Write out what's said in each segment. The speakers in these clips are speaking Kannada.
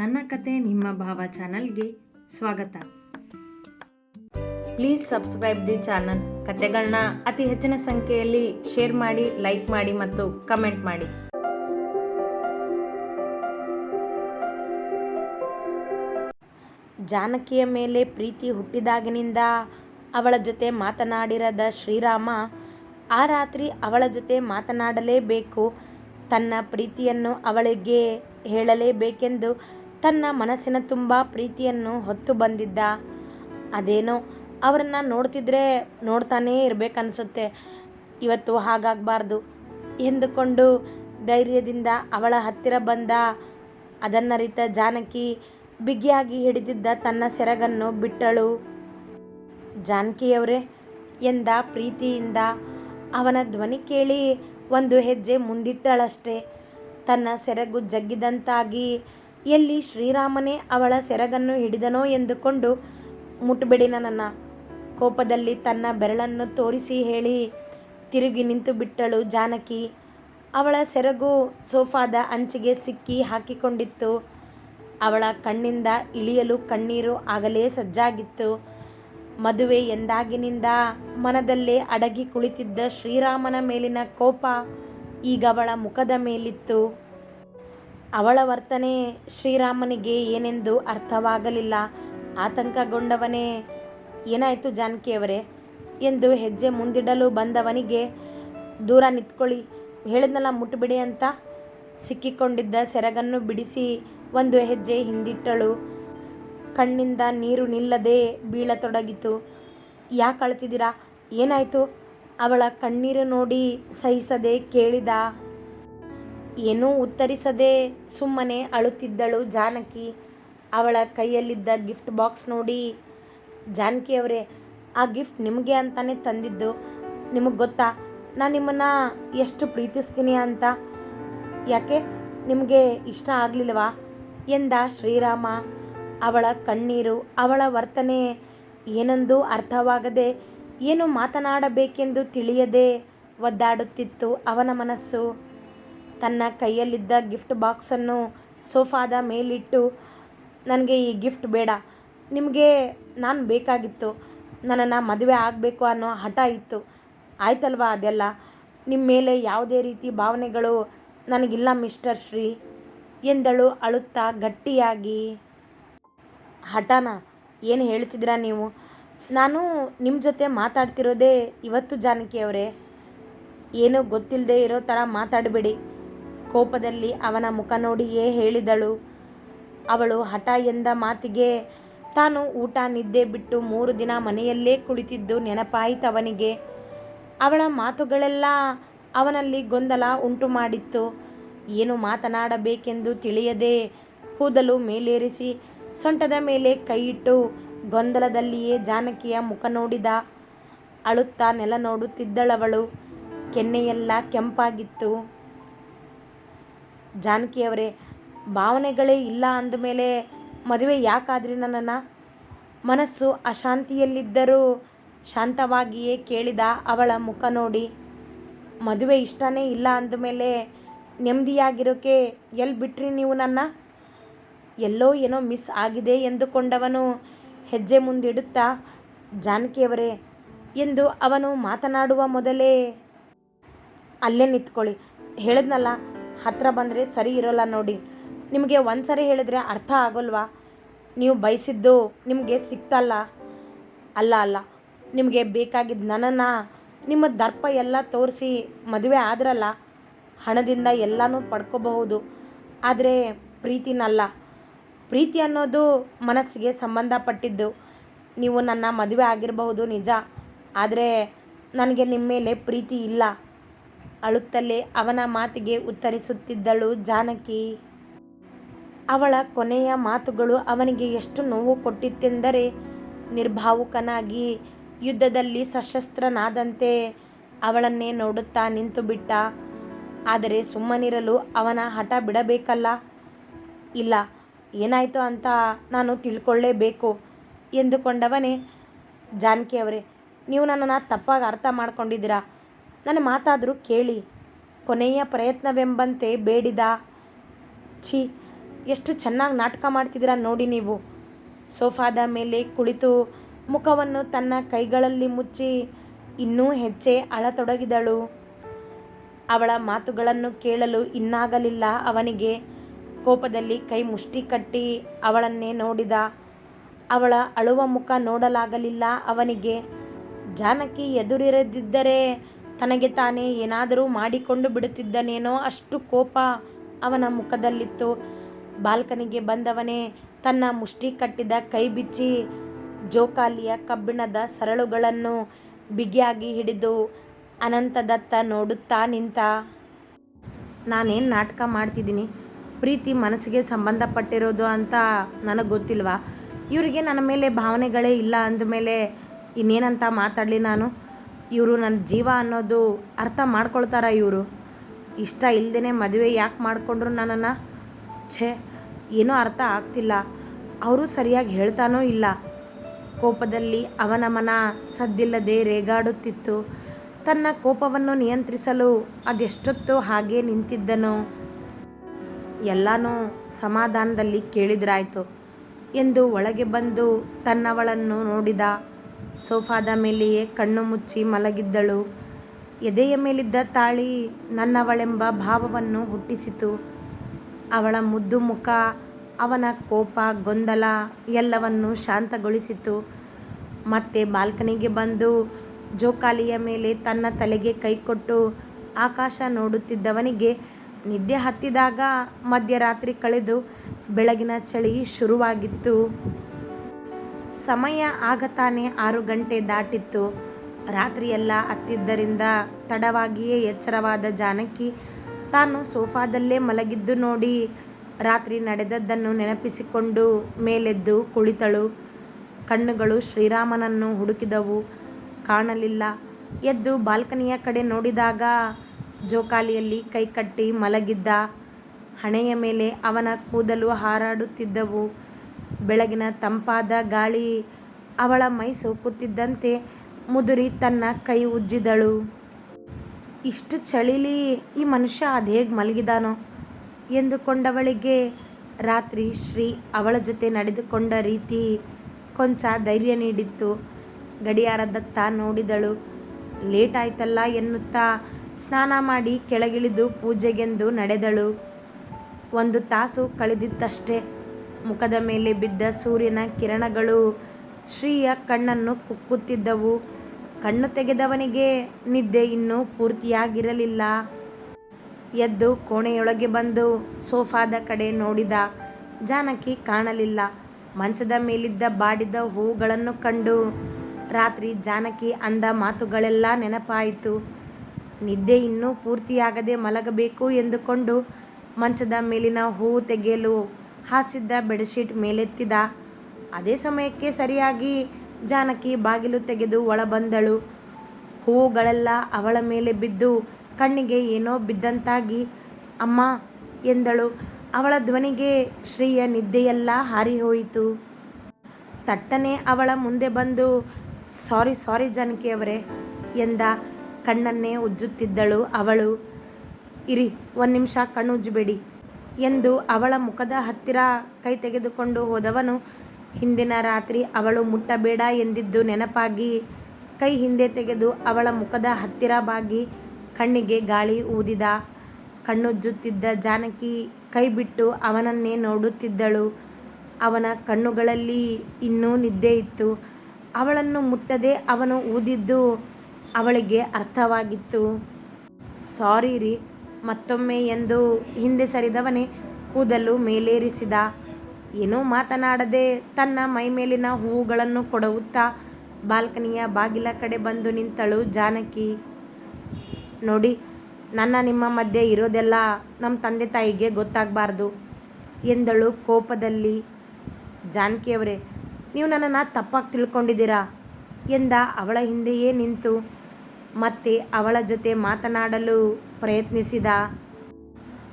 ನನ್ನ ಕತೆ ನಿಮ್ಮ ಭಾವ ಚಾನಲ್ಗೆ ಸ್ವಾಗತ. Please subscribe the channel. ಕತೆಗಳನ್ನ ಅತಿ ಹೆಚ್ಚಿನ ಸಂಖ್ಯೆಯಲ್ಲಿ ಶೇರ್ ಮಾಡಿ, ಲೈಕ್ ಮಾಡಿ ಮತ್ತು ಕಮೆಂಟ್ ಮಾಡಿ. ಜಾನಕಿಯ ಮೇಲೆ ಪ್ರೀತಿ ಹುಟ್ಟಿದಾಗಿನಿಂದ ಅವಳ ಜೊತೆ ಮಾತನಾಡಿರದ ಶ್ರೀರಾಮ, ಆ ರಾತ್ರಿ ಅವಳ ಜೊತೆ ಮಾತನಾಡಲೇಬೇಕು. ತನ್ನ ಪ್ರೀತಿಯನ್ನು ಅವಳಿಗೆ ಹೇಳಲೇಬೇಕೆಂದು ತನ್ನ ಮನಸ್ಸಿನ ತುಂಬ ಪ್ರೀತಿಯನ್ನು ಹೊತ್ತು ಬಂದಿದ್ದ. ಅದೇನೋ ಅವರನ್ನು ನೋಡ್ತಿದ್ರೆ ನೋಡ್ತಾನೇ ಇರಬೇಕನ್ಸುತ್ತೆ. ಇವತ್ತು ಹಾಗಾಗಬಾರ್ದು ಎಂದುಕೊಂಡು ಧೈರ್ಯದಿಂದ ಅವಳ ಹತ್ತಿರ ಬಂದ ಅದನ್ನರಿತ ಜಾನಕಿ ಬಿಗಿಯಾಗಿ ಹಿಡಿದಿದ್ದ ತನ್ನ ಸೆರಗನ್ನು ಬಿಟ್ಟಳು. ಜಾನಕಿಯವರೇ ಎಂದ ಪ್ರೀತಿಯಿಂದ ಅವನ ಧ್ವನಿ ಕೇಳಿ ಒಂದು ಹೆಜ್ಜೆ ಮುಂದಿಟ್ಟಳಷ್ಟೇ. ತನ್ನ ಸೆರಗು ಜಗ್ಗಿದಂತಾಗಿ ಎಲ್ಲಿ ಶ್ರೀರಾಮನೇ ಅವಳ ಸೆರಗನ್ನು ಹಿಡಿದನೋ ಎಂದುಕೊಂಡು ಮುಟ್ಟಬೇಡಿ ನನ್ನ ಕೋಪದಲ್ಲಿ ತನ್ನ ಬೆರಳನ್ನು ತೋರಿಸಿ ಹೇಳಿ, ತಿರುಗಿ ನಿಂತು ಬಿಟ್ಟಳು ಜಾನಕಿ. ಅವಳ ಸೆರಗು ಸೋಫಾದ ಅಂಚಿಗೆ ಸಿಕ್ಕಿ ಹಾಕಿಕೊಂಡಿತ್ತು. ಅವಳ ಕಣ್ಣಿಂದ ಇಳಿಯಲು ಕಣ್ಣೀರು ಆಗಲೇ ಸಜ್ಜಾಗಿತ್ತು. ಮದುವೆ ಎಂದಾಗಿನಿಂದ ಮನದಲ್ಲೇ ಅಡಗಿ ಕುಳಿತಿದ್ದ ಶ್ರೀರಾಮನ ಮೇಲಿನ ಕೋಪ ಈಗ ಅವಳ ಮುಖದ ಮೇಲಿತ್ತು. ಅವಳ ವರ್ತನೆ ಶ್ರೀರಾಮನಿಗೆ ಏನೆಂದು ಅರ್ಥವಾಗಲಿಲ್ಲ. ಆತಂಕಗೊಂಡವನೇ, ಏನಾಯಿತು ಜಾನಕಿಯವರೇ? ಎಂದು ಹೆಜ್ಜೆ ಮುಂದಿಡಲು ಬಂದವನಿಗೆ, ದೂರ ನಿಂತ್ಕೊಳ್ಳಿ, ಹೇಳಿದ್ನಲ್ಲ ಮುಟ್ಟುಬಿಡಿ ಅಂತ? ಸಿಕ್ಕಿಕೊಂಡಿದ್ದ ಸೆರಗನ್ನು ಬಿಡಿಸಿ ಒಂದು ಹೆಜ್ಜೆ ಹಿಂದಿಟ್ಟಳು. ಕಣ್ಣಿಂದ ನೀರು ನಿಲ್ಲದೆ ಬೀಳತೊಡಗಿತು. ಯಾಕೆ ಅಳ್ತಿದ್ದೀರಾ? ಏನಾಯಿತು? ಅವಳ ಕಣ್ಣೀರು ನೋಡಿ ಸಹಿಸದೆ ಕೇಳಿದ ಏನೂ ಉತ್ತರಿಸದೆ ಸುಮ್ಮನೆ ಅಳುತ್ತಿದ್ದಳು ಜಾನಕಿ. ಅವಳ ಕೈಯಲ್ಲಿದ್ದ ಗಿಫ್ಟ್ ಬಾಕ್ಸ್ ನೋಡಿ ಜಾನಕಿಯವರೇ ಆ ಗಿಫ್ಟ್ ನಿಮಗೆ ಅಂತಾನೆ ತಂದಿದ್ದು. ನಿಮಗೆ ಗೊತ್ತಾ? ನಾನು ನಿಮ್ಮನ್ನು ಎಷ್ಟು ಪ್ರೀತಿಸ್ತೀನಿ ಅಂತ. ಯಾಕೆ? ನಿಮಗೆ ಇಷ್ಟ ಆಗಲಿಲ್ವಾ? ಎಂದ ಶ್ರೀರಾಮ. ಅವಳ ಕಣ್ಣೀರು, ಅವಳ ವರ್ತನೆ ಏನೊಂದು ಅರ್ಥವಾಗದೆ, ಏನು ಮಾತನಾಡಬೇಕೆಂದು ತಿಳಿಯದೆ ಒದ್ದಾಡುತ್ತಿತ್ತು ಅವನ ಮನಸ್ಸು. ತನ್ನ ಕೈಯಲ್ಲಿದ್ದ ಗಿಫ್ಟ್ ಬಾಕ್ಸನ್ನು ಸೋಫಾದ ಮೇಲಿಟ್ಟು, ನನಗೆ ಈ ಗಿಫ್ಟ್ ಬೇಡ. ನಿಮಗೆ ನಾನು ಬೇಕಾಗಿತ್ತು. ನನ್ನನ್ನು ಮದುವೆ ಆಗಬೇಕು ಅನ್ನೋ ಹಠ ಇತ್ತು. ಆಯ್ತಲ್ವಾ ಅದೆಲ್ಲ? ನಿಮ್ಮ ಮೇಲೆ ಯಾವುದೇ ರೀತಿ ಭಾವನೆಗಳು ನನಗಿಲ್ಲ ಮಿಸ್ಟರ್ ಶ್ರೀ, ಎಂದಳು ಅಳುತ್ತಾ ಗಟ್ಟಿಯಾಗಿ. ಹಠನ? ಏನು ಹೇಳ್ತಿದ್ದೀರಾ ನೀವು? ನಾನು ನಿಮ್ಮ ಜೊತೆ ಮಾತಾಡ್ತಿರೋದೇ ಇವತ್ತು ಜಾನಕಿಯವರೇ. ಏನೂ ಗೊತ್ತಿಲ್ಲದೆ ಇರೋ ಥರ ಮಾತಾಡಬೇಡಿ. ಕೋಪದಲ್ಲಿ ಅವನ ಮುಖ ನೋಡಿಯೇ ಹೇಳಿದಳು. ಅವಳು ಹಠ ಎಂದ ಮಾತಿಗೆ, ತಾನು ಊಟ, ನಿದ್ದೆ ಬಿಟ್ಟು ಮೂರು ದಿನ ಮನೆಯಲ್ಲೇ ಕುಳಿತಿದ್ದು ನೆನಪಾಯಿತವನಿಗೆ. ಅವಳ ಮಾತುಗಳೆಲ್ಲ ಅವನಲ್ಲಿ ಗೊಂದಲ ಉಂಟು ಮಾಡಿತ್ತು ಏನು ಮಾತನಾಡಬೇಕೆಂದು ತಿಳಿಯದೆ ಕೂದಲು ಮೇಲೇರಿಸಿ ಸೊಂಟದ ಮೇಲೆ ಕೈಯಿಟ್ಟು ಗೊಂದಲದಲ್ಲಿಯೇ ಜಾನಕಿಯ ಮುಖ ನೋಡಿದ. ಅಳುತ್ತಾ ನೆಲ ನೋಡುತ್ತಿದ್ದಳವಳು ಕೆನ್ನೆಯೆಲ್ಲ ಕೆಂಪಾಗಿತ್ತು. ಜಾನಕಿಯವರೇ ಭಾವನೆಗಳೇ ಇಲ್ಲ ಅಂದಮೇಲೆ ಮದುವೆ ಯಾಕಾದ್ರಿ ನನ್ನನ್ನು? ಮನಸ್ಸು ಅಶಾಂತಿಯಲ್ಲಿದ್ದರೂ ಶಾಂತವಾಗಿಯೇ ಕೇಳಿದ ಅವಳ ಮುಖ ನೋಡಿ. ಮದುವೆ ಇಷ್ಟನೇ ಇಲ್ಲ ಅಂದಮೇಲೆ ನೆಮ್ಮದಿಯಾಗಿರೋಕೆ ಎಲ್ಲಿ ಬಿಟ್ರಿ ನೀವು ನನ್ನ? ಎಲ್ಲೋ ಏನೋ ಮಿಸ್ ಆಗಿದೆ ಎಂದುಕೊಂಡವನು ಹೆಜ್ಜೆ ಮುಂದಿಡುತ್ತಾ ಜಾನಕಿಯವರೇ ಎಂದು ಅವನು ಮಾತನಾಡುವ ಮೊದಲೇ ಅಲ್ಲೇ ನಿಂತ್ಕೊಳ್ಳಿ. ಹೇಳಿದ್ನಲ್ಲ ಹತ್ರ ಬಂದರೆ ಸರಿ ಇರೋಲ್ಲ ನೋಡಿ. ನಿಮಗೆ ಒಂದು ಸರಿ ಹೇಳಿದ್ರೆ ಅರ್ಥ ಆಗೋಲ್ವಾ? ನೀವು ಬಯಸಿದ್ದು ನಿಮಗೆ ಸಿಕ್ತಲ್ಲ? ಅಲ್ಲ ಅಲ್ಲ. ನಿಮಗೆ ಬೇಕಾಗಿದ್ದ ನನ್ನನ್ನು ನಿಮ್ಮ ದರ್ಪ ಎಲ್ಲ ತೋರಿಸಿ ಮದುವೆ ಆದ್ರಲ್ಲ, ಹಣದಿಂದ ಎಲ್ಲನೂ ಪಡ್ಕೋಬಹುದು. ಆದರೆ ಪ್ರೀತಿನಲ್ಲ. ಪ್ರೀತಿ ಅನ್ನೋದು ಮನಸ್ಸಿಗೆ ಸಂಬಂಧಪಟ್ಟಿದ್ದು. ನೀವು ನನ್ನ ಮದುವೆ ಆಗಿರಬಹುದು ನಿಜ. ಆದರೆ ನನಗೆ ನಿಮ್ಮ ಮೇಲೆ ಪ್ರೀತಿ ಇಲ್ಲ. ಅಳುತ್ತಲೇ ಅವನ ಮಾತಿಗೆ ಉತ್ತರಿಸುತ್ತಿದ್ದಳು ಜಾನಕಿ. ಅವಳ ಕೊನೆಯ ಮಾತುಗಳು ಅವನಿಗೆ ಎಷ್ಟು ನೋವು ಕೊಟ್ಟಿತ್ತೆಂದರೆ ನಿರ್ಭಾವುಕನಾಗಿ ಯುದ್ಧದಲ್ಲಿ ಸಶಸ್ತ್ರನಾದಂತೆ ಅವಳನ್ನೇ ನೋಡುತ್ತಾ ನಿಂತು ಬಿಟ್ಟ. ಆದರೆ ಸುಮ್ಮನಿರಲು ಅವನ ಹಠ ಬಿಡಬೇಕಲ್ಲ? ಇಲ್ಲ, ಏನಾಯಿತು ಅಂತ ನಾನು ತಿಳ್ಕೊಳ್ಳೇಬೇಕು ಎಂದುಕೊಂಡವನೇ ಜಾನಕಿಯವರೇ, ನೀವು ನನ್ನನ್ನು ತಪ್ಪಾಗಿ ಅರ್ಥ ಮಾಡ್ಕೊಂಡಿದ್ದೀರಾ? ನನ್ನ ಮಾತಾದರೂ ಕೇಳಿ. ಕೊನೆಯ ಪ್ರಯತ್ನವೆಂಬಂತೆ ಬೇಡಿದ. ಛೀ, ಎಷ್ಟು ಚೆನ್ನಾಗಿ ನಾಟಕ ಮಾಡ್ತಿದ್ದೀರಾ ನೋಡಿ ನೀವು. ಸೋಫಾದ ಮೇಲೆ ಕುಳಿತು ಮುಖವನ್ನು ತನ್ನ ಕೈಗಳಲ್ಲಿ ಮುಚ್ಚಿ ಇನ್ನೂ ಹೆಚ್ಚೆ ಅಳತೊಡಗಿದಳು. ಅವಳ ಮಾತುಗಳನ್ನು ಕೇಳಲು ಇನ್ನಾಗಲಿಲ್ಲ ಅವನಿಗೆ. ಕೋಪದಲ್ಲಿ ಕೈ ಮುಷ್ಟಿ ಕಟ್ಟಿ ಅವಳನ್ನೇ ನೋಡಿದ. ಅವಳ ಅಳುವ ಮುಖ ನೋಡಲಾಗಲಿಲ್ಲ ಅವನಿಗೆ. ಜಾನಕಿ ಎದುರಿರದಿದ್ದರೆ ತನಗೆ ತಾನೇ ಏನಾದರೂ ಮಾಡಿಕೊಂಡು ಬಿಡುತ್ತಿದ್ದನೇನೋ ಅಷ್ಟು ಕೋಪ ಅವನ ಮುಖದಲ್ಲಿತ್ತು. ಬಾಲ್ಕನಿಗೆ ಬಂದವನೇ ತನ್ನ ಮುಷ್ಟಿ ಕಟ್ಟಿದ ಕೈ ಬಿಚ್ಚಿ ಜೋಕಾಲಿಯ ಕಬ್ಬಿಣದ ಸರಳುಗಳನ್ನು ಬಿಗಿಯಾಗಿ ಹಿಡಿದು ಅನಂತದತ್ತ ನೋಡುತ್ತಾ ನಿಂತ. ನಾನೇನು ನಾಟಕ ಮಾಡ್ತಿದ್ದೀನಿ? ಪ್ರೀತಿ ಮನಸ್ಸಿಗೆ ಸಂಬಂಧಪಟ್ಟಿರೋದು ಅಂತ ನನಗೆ ಗೊತ್ತಿಲ್ವಾ? ಇವರಿಗೆ ನನ್ನ ಮೇಲೆ ಭಾವನೆಗಳೇ ಇಲ್ಲ ಅಂದಮೇಲೆ ಇನ್ನೇನಂತ ಮಾತಾಡಲಿ ನಾನು? ಇವರು ನನ್ನ ಜೀವ ಅನ್ನೋದು ಅರ್ಥ ಮಾಡ್ಕೊಳ್ತಾರ ಇವರು. ಇಷ್ಟ ಇಲ್ಲದೇ ಮದುವೆ ಯಾಕೆ ಮಾಡಿಕೊಂಡ್ರು ನನ್ನನ್ನು? ಛೇ, ಏನೂ ಅರ್ಥ ಆಗ್ತಿಲ್ಲ. ಅವರು ಸರಿಯಾಗಿ ಹೇಳ್ತಾನೂ ಇಲ್ಲ. ಕೋಪದಲ್ಲಿ ಅವನ ಮನ ಸದ್ದಿಲ್ಲದೆ ರೇಗಾಡುತ್ತಿತ್ತು. ತನ್ನ ಕೋಪವನ್ನು ನಿಯಂತ್ರಿಸಲು ಅದೆಷ್ಟೊತ್ತು ಹಾಗೆ ನಿಂತಿದ್ದನು. ಎಲ್ಲನೂ ಸಮಾಧಾನದಲ್ಲಿ ಕೇಳಿದ್ರಾಯ್ತು. ಎಂದು ಒಳಗೆ ಬಂದು ತನ್ನವಳನ್ನು ನೋಡಿದ ಸೋಫಾದ ಮೇಲೆಯೇ ಕಣ್ಣು ಮುಚ್ಚಿ ಮಲಗಿದ್ದಳು. ಎದೆಯ ಮೇಲಿದ್ದ ತಾಳಿ ನನ್ನವಳೆಂಬ ಭಾವವನ್ನು ಹುಟ್ಟಿಸಿತು. ಅವಳ ಮುದ್ದು ಮುಖ, ಅವನ ಕೋಪ, ಗೊಂದಲ ಎಲ್ಲವನ್ನು ಶಾಂತಗೊಳಿಸಿತು. ಮತ್ತೆ ಬಾಲ್ಕನಿಗೆ ಬಂದು ಜೋಕಾಲಿಯ ಮೇಲೆ ತನ್ನ ತಲೆಗೆ ಕೈಕೊಟ್ಟು ಆಕಾಶ ನೋಡುತ್ತಿದ್ದವನಿಗೆ ನಿದ್ದೆ ಹತ್ತಿದಾಗ ಮಧ್ಯರಾತ್ರಿ ಕಳೆದು ಬೆಳಗಿನ ಚಳಿ ಶುರುವಾಗಿತ್ತು. ಸಮಯ ಆಗ ತಾನೇ ಆರು ಗಂಟೆ ದಾಟಿತ್ತು. ರಾತ್ರಿಯೆಲ್ಲ ಅತ್ತಿದ್ದರಿಂದ ತಡವಾಗಿಯೇ ಎಚ್ಚರವಾದ ಜಾನಕಿ ತಾನು ಸೋಫಾದಲ್ಲೇ ಮಲಗಿದ್ದು ನೋಡಿ ರಾತ್ರಿ ನಡೆದದ್ದನ್ನು ನೆನಪಿಸಿಕೊಂಡು ಮೇಲೆದ್ದು ಕುಳಿತಳು. ಕಣ್ಣುಗಳು ಶ್ರೀರಾಮನನ್ನು ಹುಡುಕಿದವು. ಕಾಣಲಿಲ್ಲ. ಎದ್ದು ಬಾಲ್ಕನಿಯ ಕಡೆ ನೋಡಿದಾಗ ಜೋಕಾಲಿಯಲ್ಲಿ ಕೈಕಟ್ಟಿ ಮಲಗಿದ್ದ. ಹಣೆಯ ಮೇಲೆ ಅವನ ಕೂದಲು ಹಾರಾಡುತ್ತಿದ್ದವು. ಬೆಳಗಿನ ತಂಪಾದ ಗಾಳಿ ಅವಳ ಮೈ ಸೋಕುತ್ತಿದ್ದಂತೆ ಮುದುರಿ ತನ್ನ ಕೈ ಉಜ್ಜಿದಳು. ಇಷ್ಟು ಚಳಿಲಿ ಈ ಮನುಷ್ಯ ಅದೇಗೆ ಮಲಗಿದಾನೋ ಎಂದುಕೊಂಡವಳಿಗೆ ರಾತ್ರಿ ಶ್ರೀ ಅವಳ ಜೊತೆ ನಡೆದುಕೊಂಡ ರೀತಿ ಕೊಂಚ ಧೈರ್ಯ ನೀಡಿತ್ತು. ಗಡಿಯಾರದತ್ತ ನೋಡಿದಳು. ಲೇಟ್ ಆಯ್ತಲ್ಲ ಎನ್ನುತ್ತಾ ಸ್ನಾನ ಮಾಡಿ ಕೆಳಗಿಳಿದು ಪೂಜೆಗೆಂದು ನಡೆದಳು. ಒಂದು ತಾಸು ಕಳೆದಿತ್ತಷ್ಟೇ. ಮುಖದ ಮೇಲೆ ಬಿದ್ದ ಸೂರ್ಯನ ಕಿರಣಗಳು ಶ್ರೀಯ ಕಣ್ಣನ್ನು ಕುಕ್ಕುತ್ತಿದ್ದವು. ಕಣ್ಣು ತೆಗೆದವನಿಗೆ ನಿದ್ದೆ ಇನ್ನೂ ಪೂರ್ತಿಯಾಗಿರಲಿಲ್ಲ. ಎದ್ದು ಕೋಣೆಯೊಳಗೆ ಬಂದು ಸೋಫಾದ ಕಡೆ ನೋಡಿದ ಜಾನಕಿ ಕಾಣಲಿಲ್ಲ. ಮಂಚದ ಮೇಲಿದ್ದ ಬಾಡಿದ ಹೂಗಳನ್ನು ಕಂಡು ರಾತ್ರಿ ಜಾನಕಿ ಅಂದ ಮಾತುಗಳೆಲ್ಲ ನೆನಪಾಯಿತು. ನಿದ್ದೆ ಇನ್ನೂ ಪೂರ್ತಿಯಾಗದೆ ಮಲಗಬೇಕು ಎಂದುಕೊಂಡು ಮಂಚದ ಮೇಲಿನ ಹೂವು ತೆಗೆಯಲು ಹಾಸಿದ್ದ ಬೆಡ್ಶೀಟ್ ಮೇಲೆತ್ತಿದ. ಅದೇ ಸಮಯಕ್ಕೆ ಸರಿಯಾಗಿ ಜಾನಕಿ ಬಾಗಿಲು ತೆಗೆದು ಒಳ ಬಂದಳು ಹೂವುಗಳೆಲ್ಲ ಅವಳ ಮೇಲೆ ಬಿದ್ದು ಕಣ್ಣಿಗೆ ಏನೋ ಬಿದ್ದಂತಾಗಿ ಅಮ್ಮ ಎಂದಳು. ಅವಳ ಧ್ವನಿಗೆ ಶ್ರೀಯ ನಿದ್ದೆಯೆಲ್ಲ ಹಾರಿಹೋಯಿತು. ತಟ್ಟನೆ ಅವಳ ಮುಂದೆ ಬಂದು, ಸಾರಿ ಸಾರಿ ಜಾನಕಿಯವರೇ ಎಂದ. ಕಣ್ಣನ್ನೇ ಉಜ್ಜುತ್ತಿದ್ದಳು ಅವಳು. ಇರಿ, ಒಂದು ನಿಮಿಷ ಕಣ್ಣು ಉಜ್ಜಬೇಡಿ. ಎಂದು ಅವಳ ಮುಖದ ಹತ್ತಿರ ಕೈ ತೆಗೆದುಕೊಂಡು ಹೋದವನು, ಹಿಂದಿನ ರಾತ್ರಿ ಅವಳು ಮುಟ್ಟಬೇಡ ಎಂದಿದ್ದು ನೆನಪಾಗಿ ಕೈ ಹಿಂದೆ ತೆಗೆದು ಅವಳ ಮುಖದ ಹತ್ತಿರ ಬಾಗಿ ಕಣ್ಣಿಗೆ ಗಾಳಿ ಊದಿದ. ಕಣ್ಣುಜ್ಜುತ್ತಿದ್ದ ಜಾನಕಿ ಕೈ ಬಿಟ್ಟು ಅವನನ್ನೇ ನೋಡುತ್ತಿದ್ದಳು. ಅವನ ಕಣ್ಣುಗಳಲ್ಲಿ ಇನ್ನೂ ನಿದ್ದೆ ಇತ್ತು. ಅವಳನ್ನು ಮುಟ್ಟದೆ ಅವನು ಊದಿದ್ದು ಅವಳಿಗೆ ಅರ್ಥವಾಗಿತ್ತು. ಸಾರಿ ರೀ ಮತ್ತೊಮ್ಮೆ ಎಂದು ಹಿಂದೆ ಸರಿದವನೇ ಕೂದಲು ಮೇಲೇರಿಸಿದ. ಏನೂ ಮಾತನಾಡದೆ ತನ್ನ ಮೈಮೇಲಿನ ಹೂವುಗಳನ್ನು ಕೊಡುತ್ತಾ ಬಾಲ್ಕನಿಯ ಬಾಗಿಲ ಕಡೆ ಬಂದು ನಿಂತಳು ಜಾನಕಿ. ನೋಡಿ, ನನ್ನ ನಿಮ್ಮ ಮಧ್ಯೆ ಇರೋದೆಲ್ಲ ನಮ್ಮ ತಂದೆ ತಾಯಿಗೆ ಗೊತ್ತಾಗಬಾರ್ದು ಎಂದಳು ಕೋಪದಲ್ಲಿ. ಜಾನಕಿಯವರೇ, ನೀವು ನನ್ನನ್ನು ತಪ್ಪಾಗಿ ತಿಳ್ಕೊಂಡಿದ್ದೀರಾ ಎಂದ ಅವಳ ಹಿಂದೆಯೇ ನಿಂತು. ಮತ್ತೆ ಅವಳ ಜೊತೆ ಮಾತನಾಡಲು ಪ್ರಯತ್ನಿಸಿದ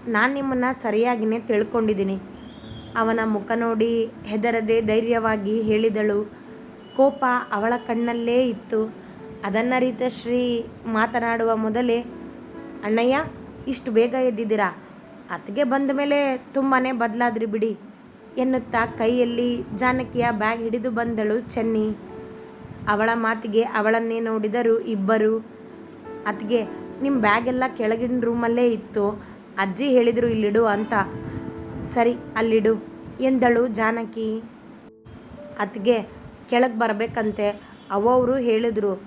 ನಾನು ನಿಮ್ಮನ್ನು ಸರಿಯಾಗಿಯೇ ತಿಳ್ಕೊಂಡಿದ್ದೀನಿ. ಅವನ ಮುಖ ನೋಡಿ ಹೆದರದೆ ಧೈರ್ಯವಾಗಿ ಹೇಳಿದಳು. ಕೋಪ ಅವಳ ಕಣ್ಣಲ್ಲೇ ಇತ್ತು. ಅದನ್ನರಿತ ಶ್ರೀ ಮಾತನಾಡುವ ಮೊದಲೇ, ಅಣ್ಣಯ್ಯ, ಇಷ್ಟು ಬೇಗ ಎದ್ದಿದ್ದೀರಾ? ಅತ್ತಿಗೆ ಬಂದ ಮೇಲೆ ತುಂಬಾ ಬದಲಾದ್ರಿ ಬಿಡಿ ಎನ್ನುತ್ತಾ ಕೈಯಲ್ಲಿ ಜಾನಕಿಯ ಬ್ಯಾಗ್ ಹಿಡಿದು ಬಂದಳು ಚೆನ್ನಿ. ಅವಳ ಮಾತಿಗೆ ಅವಳನ್ನೇ ನೋಡಿದರು ಇಬ್ಬರು, ಅತ್ತಿಗೆ ನಿಮ್ಮ ಬ್ಯಾಗ್ ಎಲ್ಲ ಕೆಳಗಿನ ರೂಮಲ್ಲೇ ಇತ್ತು. ಅಜ್ಜಿ ಹೇಳಿದರು ಇಲ್ಲಿಡು ಅಂತ. ಸರಿ, ಅಲ್ಲಿಡು, ಎಂದಳು ಜಾನಕಿ. ಅತ್ತಿಗೆ, ಕೆಳಗೆ ಬರಬೇಕಂತೆ. ಅವವರು ಹೇಳಿದ್ರು.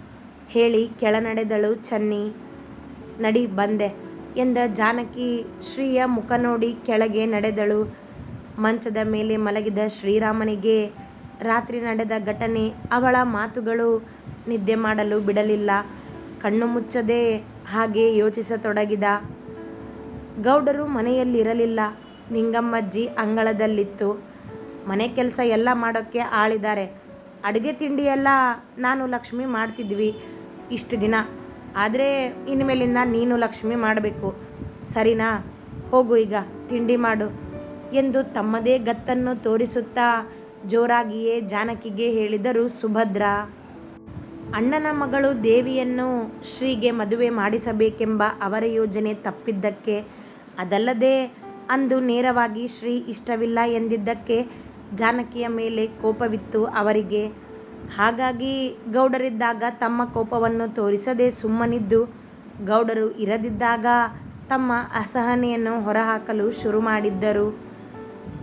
ಹೇಳಿ ಕೆಳ ನಡೆದಳು ಚನ್ನಿ. ನಡಿ, ಬಂದೆ, ಎಂದ ಜಾನಕಿ. ಶ್ರೀಯ ಮುಖ ನೋಡಿ ಕೆಳಗೆ ನಡೆದಳು. ಮಂಚದ ಮೇಲೆ ಮಲಗಿದ ಶ್ರೀರಾಮನಿಗೆ ರಾತ್ರಿ ನಡೆದ ಘಟನೆ ಅವಳ ಮಾತುಗಳು ನಿದ್ದೆ ಮಾಡಲು ಬಿಡಲಿಲ್ಲ. ಕಣ್ಣು ಮುಚ್ಚದೆ ಹಾಗೆ ಯೋಚಿಸತೊಡಗಿದ. ಗೌಡರು ಮನೆಯಲ್ಲಿರಲಿಲ್ಲ. ನಿಂಗಮ್ಮಜ್ಜಿ ಅಂಗಳದಲ್ಲಿತ್ತು. ಮನೆ ಕೆಲಸ ಎಲ್ಲ ಮಾಡೋಕ್ಕೆ ಆಳಿದ್ದಾರೆ. ಅಡುಗೆ ತಿಂಡಿ ಎಲ್ಲ ನಾನು ಲಕ್ಷ್ಮಿ ಮಾಡ್ತಿದ್ವಿ ಇಷ್ಟು ದಿನ. ಆದರೆ ಇನ್ಮೇಲಿಂದ ನೀನು ಲಕ್ಷ್ಮಿ ಮಾಡಬೇಕು. ಸರಿನಾ? ಹೋಗು ಈಗ, ತಿಂಡಿ ಮಾಡು ಎಂದು ತಮ್ಮದೇ ಗತ್ತನ್ನು ತೋರಿಸುತ್ತಾ ಜೋರಾಗಿಯೇ ಜಾನಕಿಗೆ ಹೇಳಿದರು, ಸುಭದ್ರ, ಅಣ್ಣನ ಮಗಳು ದೇವಿಯನ್ನು ಶ್ರೀಗೆ ಮದುವೆ ಮಾಡಿಸಬೇಕೆಂಬ ಅವರ ಯೋಜನೆ ತಪ್ಪಿದ್ದಕ್ಕೆ, ಅದಲ್ಲದೆ ಅಂದು ನೇರವಾಗಿ ಶ್ರೀ ಇಷ್ಟವಿಲ್ಲ ಎಂದಿದ್ದಕ್ಕೆ ಜಾನಕಿಯ ಮೇಲೆ ಕೋಪವಿತ್ತು ಅವರಿಗೆ. ಹಾಗಾಗಿ ಗೌಡರಿದ್ದಾಗ ತಮ್ಮ ಕೋಪವನ್ನು ತೋರಿಸದೆ ಸುಮ್ಮನಿದ್ದು, ಗೌಡರು ಇರದಿದ್ದಾಗ ತಮ್ಮ ಅಸಹನೆಯನ್ನು ಹೊರಹಾಕಲು ಶುರು ಮಾಡಿದ್ದರು.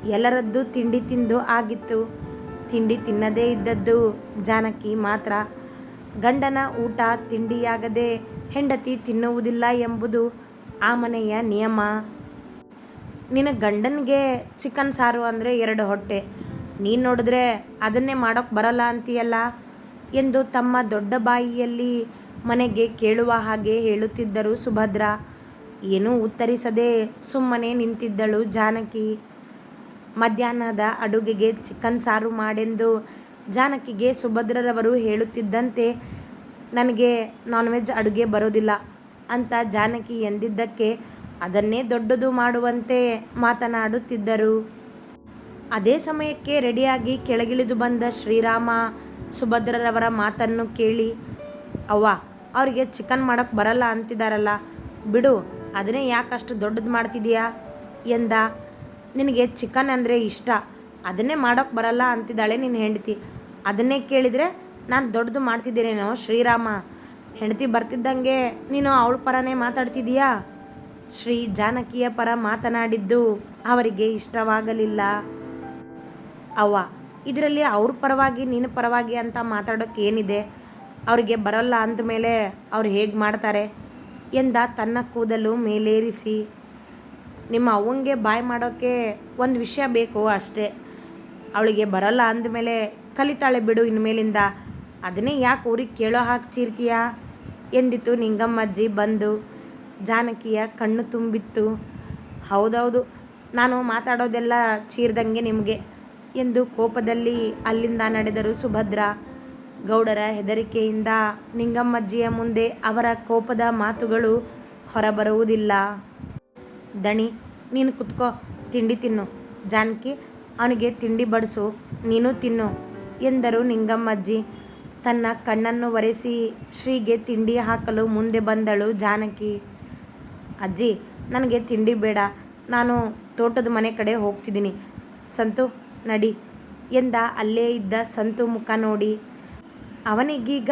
ಎಲ್ಲರದ್ದು ತಿಂಡಿ ತಿಂದು ಆಗಿತ್ತು. ತಿಂಡಿ ತಿನ್ನದೇ ಇದ್ದದ್ದು ಜಾನಕಿ ಮಾತ್ರ. ಗಂಡನ ಊಟ ತಿಂಡಿಯಾಗದೆ ಹೆಂಡತಿ ತಿನ್ನುವುದಿಲ್ಲ ಎಂಬುದು ಆ ಮನೆಯ ನಿಯಮ. ನಿನ್ನ ಗಂಡನಿಗೆ ಚಿಕನ್ ಸಾರು ಅಂದರೆ ಎರಡು ಹೊಟ್ಟೆ. ನೀನು ನೋಡಿದ್ರೆ ಅದನ್ನೇ ಮಾಡೋಕ್ಕೆ ಬರಲ್ಲ ಅಂತೀಯಲ್ಲ ಎಂದು ತಮ್ಮ ದೊಡ್ಡ ಬಾಯಿಯಲ್ಲಿ ಮನೆಗೆ ಕೇಳುವ ಹಾಗೆ ಹೇಳುತ್ತಿದ್ದರು ಸುಭದ್ರ. ಏನೂ ಉತ್ತರಿಸದೆ ಸುಮ್ಮನೆ ನಿಂತಿದ್ದಳು ಜಾನಕಿ. ಮಧ್ಯಾಹ್ನದ ಅಡುಗೆಗೆ ಚಿಕನ್ ಸಾರು ಮಾಡೆಂದು ಜಾನಕಿಗೆ ಸುಭದ್ರರವರು ಹೇಳುತ್ತಿದ್ದಂತೆ, ನನಗೆ ನಾನ್ ವೆಜ್ ಅಡುಗೆ ಬರೋದಿಲ್ಲ ಅಂತ ಜಾನಕಿ ಎಂದಿದ್ದಕ್ಕೆ ಅದನ್ನೇ ದೊಡ್ಡದು ಮಾಡುವಂತೆ ಮಾತನಾಡುತ್ತಿದ್ದರು. ಅದೇ ಸಮಯಕ್ಕೆ ರೆಡಿಯಾಗಿ ಕೆಳಗಿಳಿದು ಬಂದ ಶ್ರೀರಾಮ ಸುಭದ್ರರವರ ಮಾತನ್ನು ಕೇಳಿ, ಅವ್ವ, ಅವರಿಗೆ ಚಿಕನ್ ಮಾಡೋಕ್ಕೆ ಬರಲ್ಲ ಅಂತಿದ್ದಾರಲ್ಲ ಬಿಡು, ಅದನ್ನೇ ಯಾಕಷ್ಟು ದೊಡ್ಡದು ಮಾಡ್ತಿದೀಯಾ? ಎಂದ ನಿನಗೆ ಚಿಕನ್ ಅಂದರೆ ಇಷ್ಟ, ಅದನ್ನೇ ಮಾಡೋಕ್ಕೆ ಬರಲ್ಲ ಅಂತಿದ್ದಾಳೆ ನಿನ್ನ ಹೆಂಡತಿ. ಅದನ್ನೇ ಕೇಳಿದರೆ ನಾನು ದೊಡ್ಡದು ಮಾಡ್ತಿದ್ದೇನೇನೋ ಶ್ರೀರಾಮ. ಹೆಂಡತಿ ಬರ್ತಿದ್ದಂಗೆ ನೀನು ಅವಳ ಪರನೇ ಮಾತಾಡ್ತಿದೀಯಾ ಶ್ರೀ ಜಾನಕಿಯ ಪರ ಮಾತನಾಡಿದ್ದು ಅವರಿಗೆ ಇಷ್ಟವಾಗಲಿಲ್ಲ. ಅವ್ವ, ಇದರಲ್ಲಿ ಅವ್ರ ಪರವಾಗಿ, ನೀನು ಪರವಾಗಿ ಅಂತ ಮಾತಾಡೋಕ್ಕೆ ಏನಿದೆ? ಅವರಿಗೆ ಬರಲ್ಲ ಅಂದಮೇಲೆ ಅವ್ರು ಹೇಗೆ ಮಾಡ್ತಾರೆ? ಎಂದ ತನ್ನ ಕೂದಲು ಮೇಲೇರಿಸಿ ನಿಮ್ಮ ಅವ್ವಂಗೆ ಬಾಯ್ ಮಾಡೋಕ್ಕೆ ಒಂದು ವಿಷಯ ಬೇಕು ಅಷ್ಟೇ. ಅವಳಿಗೆ ಬರಲ್ಲ ಅಂದಮೇಲೆ, ಕಲಿತಾಳೆ ಬಿಡು ಇನ್ಮೇಲಿಂದ. ಅದನ್ನೇ ಯಾಕೆ ಊರಿಗೆ ಕೇಳೋ ಹಾಕಿ ಚೀರ್ತೀಯ? ಎಂದಿತು ನಿಂಗಮ್ಮಜ್ಜಿ ಬಂದು. ಜಾನಕಿಯ ಕಣ್ಣು ತುಂಬಿತ್ತು. ಹೌದೌದು, ನಾನು ಮಾತಾಡೋದೆಲ್ಲ ಚೀರ್ದಂಗೆ ನಿಮಗೆ ಎಂದು ಕೋಪದಲ್ಲಿ ಅಲ್ಲಿಂದ ನಡೆದರು ಸುಭದ್ರ. ಗೌಡರ ಹೆದರಿಕೆಯಿಂದ ನಿಂಗಮ್ಮಜ್ಜಿಯ ಮುಂದೆ ಅವರ ಕೋಪದ ಮಾತುಗಳು ಹೊರಬರುವುದಿಲ್ಲ. ದಣಿ, ನೀನು ಕುತ್ಕೋ, ತಿಂಡಿ ತಿನ್ನು. ಜಾನಕಿ, ಅವನಿಗೆ ತಿಂಡಿ ಬಡಿಸು, ನೀನು ತಿನ್ನು ಎಂದರು ನಿಂಗಮ್ಮಜ್ಜಿ. ತನ್ನ ಕಣ್ಣನ್ನು ಒರೆಸಿ ಶ್ರೀಗೆ ತಿಂಡಿ ಹಾಕಲು ಮುಂದೆ ಬಂದಳು ಜಾನಕಿ. ಅಜ್ಜಿ, ನನಗೆ ತಿಂಡಿ ಬೇಡ. ನಾನು ತೋಟದ ಮನೆ ಕಡೆ ಹೋಗ್ತಿದ್ದೀನಿ. ಸಂತು, ನಡಿ ಎಂದ ಅಲ್ಲೇ ಇದ್ದ ಸಂತು ಮುಖ ನೋಡಿ. ಅವನಿಗೀಗ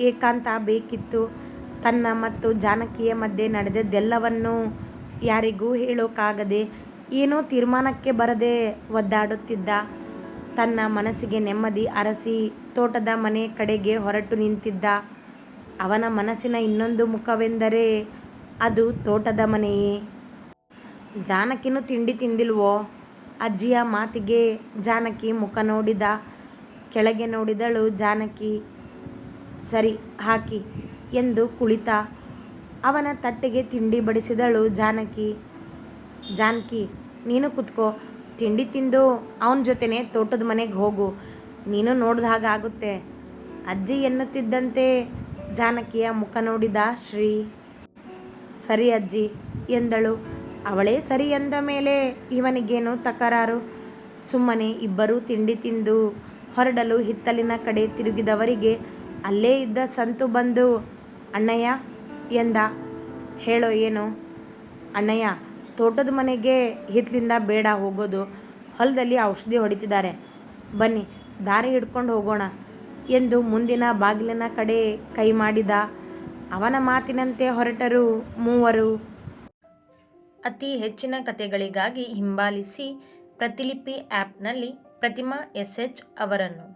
ಏಕಾಂತ ಬೇಕಿತ್ತು. ತನ್ನ ಮತ್ತು ಜಾನಕಿಯ ಮಧ್ಯೆ ನಡೆದದ್ದೆಲ್ಲವನ್ನೂ ಯಾರಿಗೂ ಹೇಳೋಕ್ಕಾಗದೆ ಏನೋ ತೀರ್ಮಾನಕ್ಕೆ ಬರದೆ ಒದ್ದಾಡುತ್ತಿದ್ದ. ತನ್ನ ಮನಸ್ಸಿಗೆ ನೆಮ್ಮದಿ ಅರಸಿ ತೋಟದ ಮನೆ ಕಡೆಗೆ ಹೊರಟು ನಿಂತಿದ್ದ. ಅವನ ಮನಸ್ಸಿನ ಇನ್ನೊಂದು ಮುಖವೆಂದರೆ ಅದು ತೋಟದ ಮನೆಯೇ. ಜಾನಕಿನೂ ತಿಂಡಿ ತಿಂದಿಲ್ವೋ? ಅಜ್ಜಿಯ ಮಾತಿಗೆ ಜಾನಕಿ ಮುಖ ನೋಡಿದ. ಕೆಳಗೆ ನೋಡಿದಳು ಜಾನಕಿ, ಸರಿ, ಹಾಕಿ ಎಂದು ಕುಳಿತ. ಅವನ ತಟ್ಟೆಗೆ ತಿಂಡಿ ಬಡಿಸಿದಳು ಜಾನಕಿ. ಜಾನಕಿ, ನೀನು ಕುತ್ಕೋ. ತಿಂಡಿ ತಿಂದು ಅವನ ಜೊತೆನೇ ತೋಟದ ಮನೆಗೆ ಹೋಗು. ನೀನು ನೋಡ್ದ ಹಾಗಾಗುತ್ತೆ ಅಜ್ಜಿ ಎನ್ನುತ್ತಿದ್ದಂತೆ ಜಾನಕಿಯ ಮುಖ ನೋಡಿದ ಶ್ರೀ. ಸರಿ ಅಜ್ಜಿ ಎಂದಳು. ಅವಳೇ ಸರಿ ಎಂದ ಮೇಲೆ ಇವನಿಗೇನು ತಕರಾರು? ಸುಮ್ಮನೆ ಇಬ್ಬರೂ ತಿಂಡಿ ತಿಂದು ಹೊರಡಲು ಹಿತ್ತಲಿನ ಕಡೆ ತಿರುಗಿದವರಿಗೆ ಅಲ್ಲೇ ಇದ್ದ ಸಂತು ಬಂದು, ಅಣ್ಣಯ್ಯ ಎಂದ, ಹೇಳೋ ಏನು? ಅಣ್ಣಯ್ಯ, ತೋಟದ ಮನೆಗೆ ಹಿತ್ಲಿಂದ ಬೇಡ, ಹೋಗೋದು. ಹೊಲದಲ್ಲಿ ಔಷಧಿ ಹೊಡಿತಿದ್ದಾರೆ. ಬನ್ನಿ, ದಾರಿ ಹಿಡ್ಕೊಂಡು ಹೋಗೋಣ ಎಂದು ಮುಂದಿನ ಬಾಗಿಲಿನ ಕಡೆ ಕೈ ಮಾಡಿದ. ಅವನ ಮಾತಿನಂತೆ ಹೊರಟರು ಮೂವರು. ಅತಿ ಹೆಚ್ಚಿನ ಕಥೆಗಳಿಗಾಗಿ ಹಿಂಬಾಲಿಸಿ ಪ್ರತಿಲಿಪಿ ಆ್ಯಪ್ನಲ್ಲಿ ಪ್ರತಿಮಾ ಎಸ್ ಎಚ್ ಅವರನ್ನು.